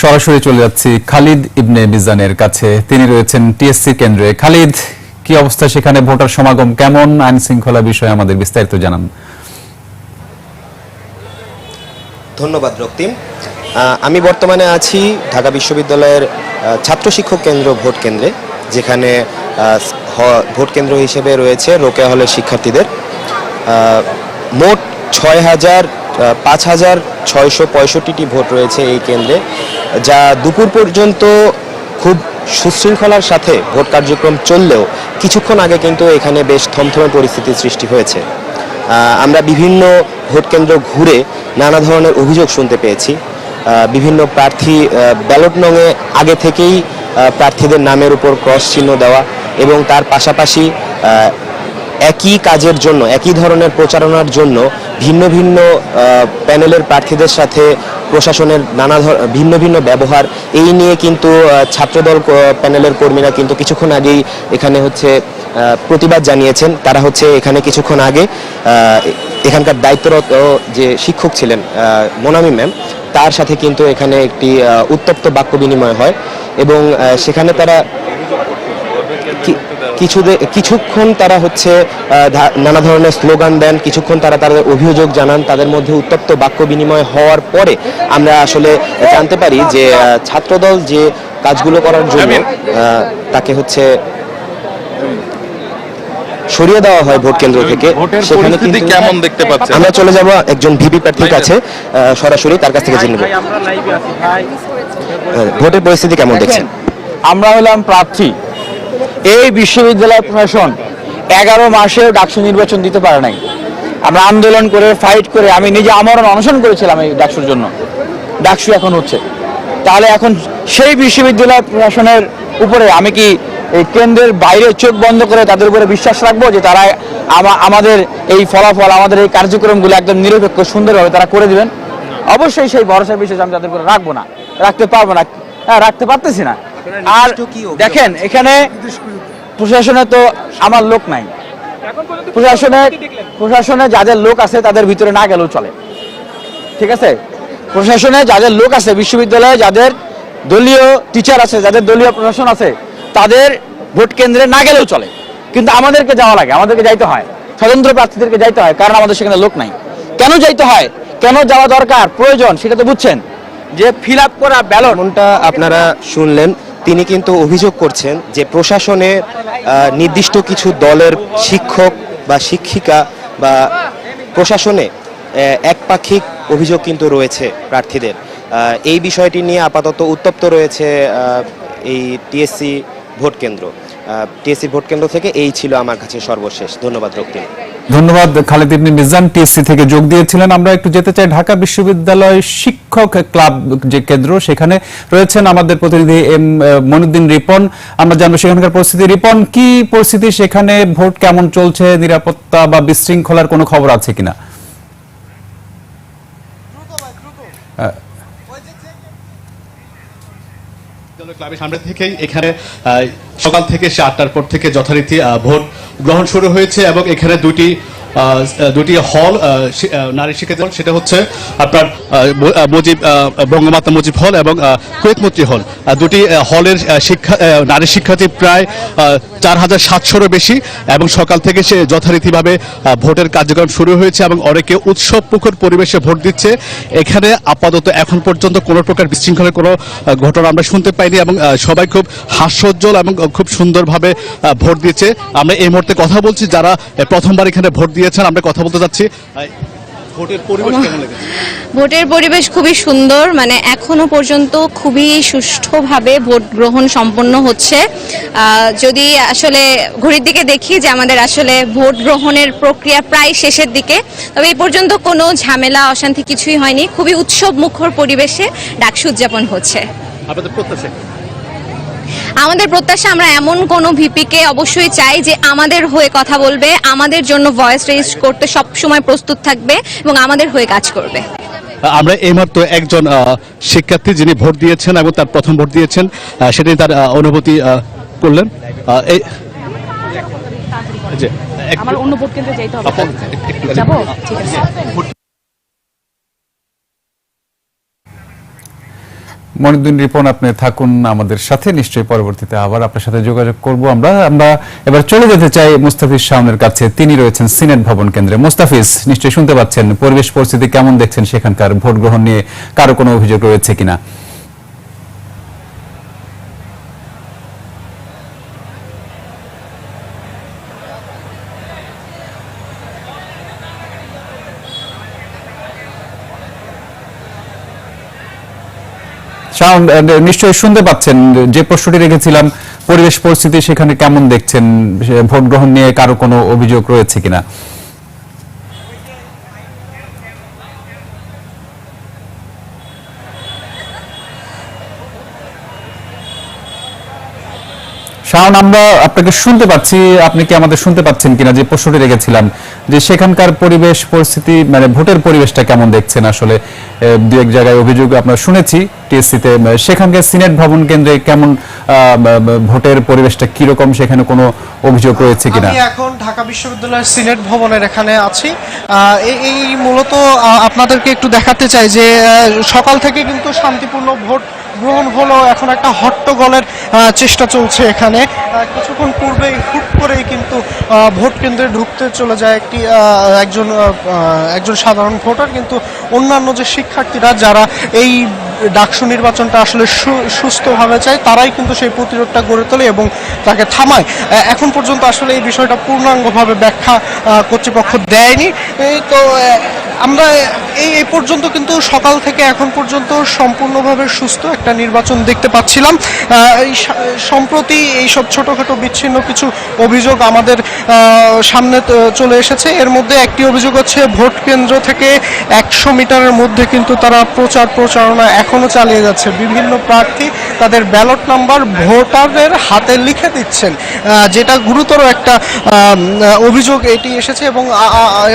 সরাসরি চলে যাচ্ছি খালিদ ইবনে মিজানের কাছে। তিনি রয়েছেন টিএসসি কেন্দ্রে। খালিদ, কি অবস্থা সেখানে? ভোটার সমাগম কেমন? আইন শৃঙ্খলা বিষয়ে আমাদের বিস্তারিত জানান। ধন্যবাদ রক্তিম। আমি বর্তমানে আছি ঢাকা বিশ্ববিদ্যালয়ের ছাত্র শিক্ষক কেন্দ্র ভোট কেন্দ্রে, যেখানে ভোট কেন্দ্র হিসেবে রয়েছে রোকেয়া হলের শিক্ষার্থীদের। মোট ছয় হাজার পাঁচ হাজার ছয়শো পঁয়ষট্টিটি ভোট রয়েছে এই কেন্দ্রে। যা দুপুর পর্যন্ত খুব সুশৃঙ্খলার সাথে ভোট কার্যক্রম চললেও কিছুক্ষণ আগে কিন্তু এখানে বেশ থমথমে পরিস্থিতির সৃষ্টি হয়েছে। আমরা বিভিন্ন ভোট কেন্দ্র ঘুরে নানা ধরনের অভিযোগ শুনতে পেয়েছি। বিভিন্ন প্রার্থী ব্যালট নঙে আগে থেকেই প্রার্থীদের নামের উপর ক্রস চিহ্ন দেওয়া এবং তার পাশাপাশি একই কাজের জন্য, একই ধরনের প্রচারণার জন্য ভিন্ন ভিন্ন প্যানেলের প্রার্থীদের সাথে প্রশাসনের নানা ভিন্ন ভিন্ন ব্যবহার, এই নিয়ে কিন্তু ছাত্রদল প্যানেলের কর্মীরা কিন্তু কিছুক্ষণ আগেই এখানে হচ্ছে প্রতিবাদ জানিয়েছেন। তারা হচ্ছে এখানে কিছুক্ষণ আগে এখানকার দায়িত্বরত যে শিক্ষক ছিলেন মোনামি ম্যাম, তার সাথে কিন্তু এখানে একটি উত্তপ্ত বাক্য বিনিময় হয় এবং সেখানে তারা কিছু কিছুক্ষণ তারা হচ্ছে নানা ধরনের স্লোগান দেন কিছুক্ষণ তারা তাদের অভিযোগ জানান তাদের মধ্যে উত্তপ্ত বাক্য বিনিময় হওয়ার পরে আমরা আসলে জানতে পারি যে ছাত্রদল যে কাজগুলো করার জন্য তাকে হচ্ছে সরিয়ে দেওয়া হয় ভোট কেন্দ্র থেকে সেখানে কিন্তু- কেমন দেখতে পাচ্ছেন? আমরা চলে যাব একজন ভিপি প্রার্থীর কাছে আহ, সরাসরি তার কাছ থেকে জেনে নেব। ভোটের পরিস্থিতি কেমন দেখছেন? আমরা হলাম প্রার্থী। এই বিশ্ববিদ্যালয় প্রশাসন এগারো মাসে ডাকসু নির্বাচন দিতে পারে নাই। আমরা আন্দোলন করে ফাইট করে, আমি নিজে আমরণ অনশন করেছিলাম এই ডাকসুর জন্য। ডাকসু এখন হচ্ছে। তাহলে এখন সেই বিশ্ববিদ্যালয় প্রশাসনের উপরে আমি কি এই কেন্দ্রের বাইরে চোখ বন্ধ করে তাদের উপরে বিশ্বাস রাখব যে তারা আমাদের এই ফলাফল, আমাদের এই কার্যক্রমগুলো একদম নিরপেক্ষ, সুন্দরভাবে তারা করে দিবেন? অবশ্যই সেই ভরসা বিশেষ আমি তাদের উপরে রাখব না। রাখতে পারব না। হ্যাঁ রাখতে পারতেছি না। আর দেখেন এখানে প্রশাসনে তো আমার লোক নাই। প্রশাসনে প্রশাসনে যাদের লোক আছে তাদের ভিতরে না গেলেও চলে। ঠিক আছে? প্রশাসনে যাদের লোক আছে বিশ্ববিদ্যালয়ে যাদের দলীয় টিচার আছে যাদের দলীয় প্রশাসন আছে তাদের ভোট কেন্দ্রে না গেলেও চলে। কিন্তু আমাদেরকে যাওয়া লাগে আমাদেরকে যাইতে হয়। স্বতন্ত্র প্রার্থীদেরকে যাইতে হয় কারণ আমাদের সেখানে লোক নাই। কেন যাইতে হয়? কেন যাওয়া দরকার? প্রয়োজন সেটা তো বুঝছেন। যে ফিল আপ করা ব্যালট আপনারা শুনলেন। তিনি কিন্তু অভিযোগ করছেন যে প্রশাসনে নির্দিষ্ট কিছু দলের শিক্ষক বা শিক্ষিকা বা প্রশাসনে একপাক্ষিক অভিযোগ কিন্তু রয়েছে প্রার্থীদের। এই বিষয়টি নিয়ে আপাতত উত্তপ্ত রয়েছে এই টিএসসি ভোট কেন্দ্র। টিএসসি ভোট কেন্দ্র থেকে এই ছিল আমার কাছে সর্বশেষ। ধন্যবাদ রক্তিম। ধন্যবাদ খালিদ ইবনে মিজান টিএসসি থেকে যোগ দিয়েছিলেন। আমরা একটু যেতে চাই ঢাকা বিশ্ববিদ্যালয় শিক্ষক ক্লাব যে কেন্দ্র সেখানে রয়েছেন আমাদের প্রতিনিধি এম মনুদ্দিন রিপন। আমরা জানব সেখানকার পরিস্থিতি। রিপন কি পরিস্থিতি? সেখানে ভোট কেমন চলছে? নিরাপত্তা বা বিশৃঙ্খলার কোনো খবর আছে কিনা? বিদ্যালয় ক্লাবের সামনে থেকেই এখানে সকাল থেকে সে আটটার পর থেকে যথারীতি ভোট গ্রহণ শুরু হয়েছে এবং এখানে দুটি দুটি হল নারী শিক্ষার্থী হল সেটা হচ্ছে আপনার মুজিব বঙ্গমাতা মুজিব হল এবং আহ, কুয়েত মৈত্রী হল। দুটি হলের শিক্ষা নারী শিক্ষার্থী প্রায় চার হাজার সাতশোরও বেশি এবং সকাল থেকে সে যথারীতিভাবে ভোটের কার্যক্রম শুরু হয়েছে এবং অনেকে উৎসব মুখর পরিবেশে ভোট দিচ্ছে। এখানে আপাতত এখন পর্যন্ত কোনো প্রকার বিশৃঙ্খলের কোনো ঘটনা আমরা শুনতে পাইনি এবং সবাই খুব হাস্যোজ্জ্বল এবং খুব সুন্দরভাবে ভোট দিচ্ছে। আমরা এই মুহূর্তে কথা বলছি যারা প্রথমবার এখানে ভোট দিয়েছেন আমরা কথা বলতে যাচ্ছি। ভোটের পরিবেশ কেমন লেগেছে? ভোটের পরিবেশ খুবই সুন্দর মানে এখনও পর্যন্ত খুবই সুষ্ঠুভাবে ভোট গ্রহণ সম্পন্ন হচ্ছে। যদি আসলে ঘড়ির দিকে দেখি যে আমাদের আসলে ভোট গ্রহণের প্রক্রিয়া প্রায় শেষের দিকে তবে এই পর্যন্ত কোনো ঝামেলা অশান্তি কিছুই হয়নি। খুবই উৎসব মুখর পরিবেশে ডাকসু উদযাপন হচ্ছে। আপনাদের প্রত্যাশা? আমাদের প্রত্যাশা আমরা এমন কোনো ভিপিকে অবশ্যই চাই যে আমাদের হয়ে কথা বলবে আমাদের জন্য ভয়েস রেজ করতে সব সময় প্রস্তুত থাকবে এবং আমাদের হয়ে কাজ করবে। আমরা এই মুহূর্তে একজন শিক্ষার্থী যিনি ভোট দিয়েছেন এবং তার প্রথম ভোট দিয়েছেন সেটাই তার অনুভূতি করলেন। এই আমার অন্য ভোট কেন্দ্রে যাইতে হবে। যাব? ঠিক আছে। মনিউদ্দিন রিপন, আপনি থাকুন আমাদের সাথে। নিশ্চয়ই পরবর্তীতে আবার আপনার সাথে যোগাযোগ করব আমরা। আমরা এবার চলে যেতে চাই মুস্তাফিজ শাহনের কাছে। তিনি রয়েছেন সিনেট ভবন কেন্দ্রে। মুস্তাফিজ, নিশ্চয়ই শুনতে পাচ্ছেন। পরিবেশ পরিস্থিতি কেমন দেখছেন সেখানকার ভোট গ্রহণ নিয়ে? কারও কোনো অভিযোগ রয়েছে কিনা? আহ, নিশ্চয়ই শুনতে পাচ্ছেন যে প্রশ্নটি রেখেছিলাম পরিবেশ পরিস্থিতি সেখানে কেমন দেখছেন? ভোট গ্রহণ নিয়ে কারও কোনো অভিযোগ রয়েছে কিনা? শাওন আমরা আপনাকে শুনতে পাচ্ছি। আপনি কি আমাদের শুনতে পাচ্ছেন কিনা? যে প্রশ্নটি রেখেছিলাম। যে সেখানকার পরিবেশ, পরিস্থিতি মানে ভোটের পরিবেশটা কেমন দেখছেন আসলে? দু এক জায়গায় অভিযোগ আমরা শুনেছি টিএসসিতে সেখানকার সিনেট ভবন কেন্দ্রে কেমন ভোটের পরিবেশটা কীরকম? সেখানে কোনো অভিযোগ রয়েছে কিনা? আমি এখন ঢাকা বিশ্ববিদ্যালয়ের সিনেট ভবনের এখানে আছি। এই মূলত আপনাদেরকে একটু দেখাতে চাই যে সকাল থেকে কিন্তু শান্তিপূর্ণ ভোট গ্রহণ হলো এখন একটা হট্টগোলের চেষ্টা চলছে এখানে। কিছুক্ষণ পূর্বেই হুট করেই কিন্তু ভোট কেন্দ্রে ঢুকতে চলে যায় একটি একজন একজন সাধারণ ভোটার। কিন্তু অন্যান্য যে শিক্ষার্থীরা যারা এই ডাকসু নির্বাচনটা আসলে সুস্থভাবে চায়, তারাই কিন্তু সেই প্রতিরোধটা গড়ে তোলে এবং তাকে থামায়। এখন পর্যন্ত আসলে এই বিষয়টা পূর্ণাঙ্গভাবে ব্যাখ্যা কর্তৃপক্ষ দেয়নি। তো আমরা এই এই পর্যন্ত কিন্তু সকাল থেকে এখন পর্যন্ত সম্পূর্ণভাবে সুস্থ একটা নির্বাচন দেখতে পাচ্ছিলাম। এই সম্প্রতি এইসব ছোটোখাটো বিচ্ছিন্ন কিছু অভিযোগ আমাদের সামনে চলে এসেছে। এর মধ্যে একটি অভিযোগ হচ্ছে, ভোট কেন্দ্র থেকে একশো মিটারের মধ্যে কিন্তু তারা প্রচার প্রচারণা এখনও চালিয়ে যাচ্ছে বিভিন্ন প্রার্থী তাদের ব্যালট নাম্বার ভোটারদের হাতে লিখে দিচ্ছেন। যেটা গুরুতর একটা অভিযোগ এটি এসেছে এবং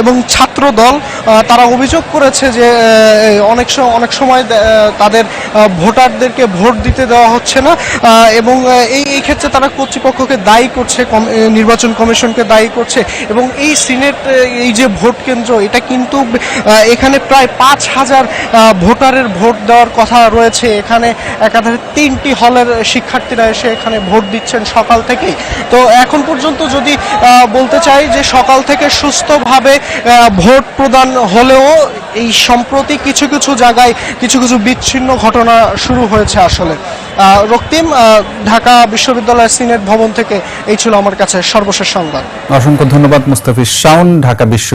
এবং ছাত্র দল তারা অভিযোগ করেছে যে অনেক অনেক সময় তাদের ভোটারদেরকে ভোট দিতে দেওয়া হচ্ছে না। এবং এই এই ক্ষেত্রে তারা কর্তৃপক্ষকে দায়ী করছে নির্বাচন কমিশনকে দায়ী করছে এবং এই সিনেট এই যে ভোট কেন্দ্র, এটা কিন্তু এখানে প্রায় পাঁচ হাজার ভোটারের ভোট দেওয়ার কথা রয়েছে, এখানে একাধারে তিনটি হলের শিক্ষার্থীরা এসে এখানে ভোট দিচ্ছেন সকাল থেকেই। তো এখন পর্যন্ত যদি বলতে চাই যে সকাল থেকে সুস্থভাবে ভোট প্রদান হলেও এই সম্প্রতি কিছু কিছু জায়গায় কিছু কিছু বিচ্ছিন্ন ঘটনা শুরু হয়েছে আসলে। রক্তিম ঢাকা বিশ্ববিদ্যালয়ের সিনেট ভবন থেকে এই ছিল আমার কাছে সর্বশেষ সংবাদ। অসংখ্য ধন্যবাদ মুস্তাফিজ শাওন, ঢাকা বিশ্ব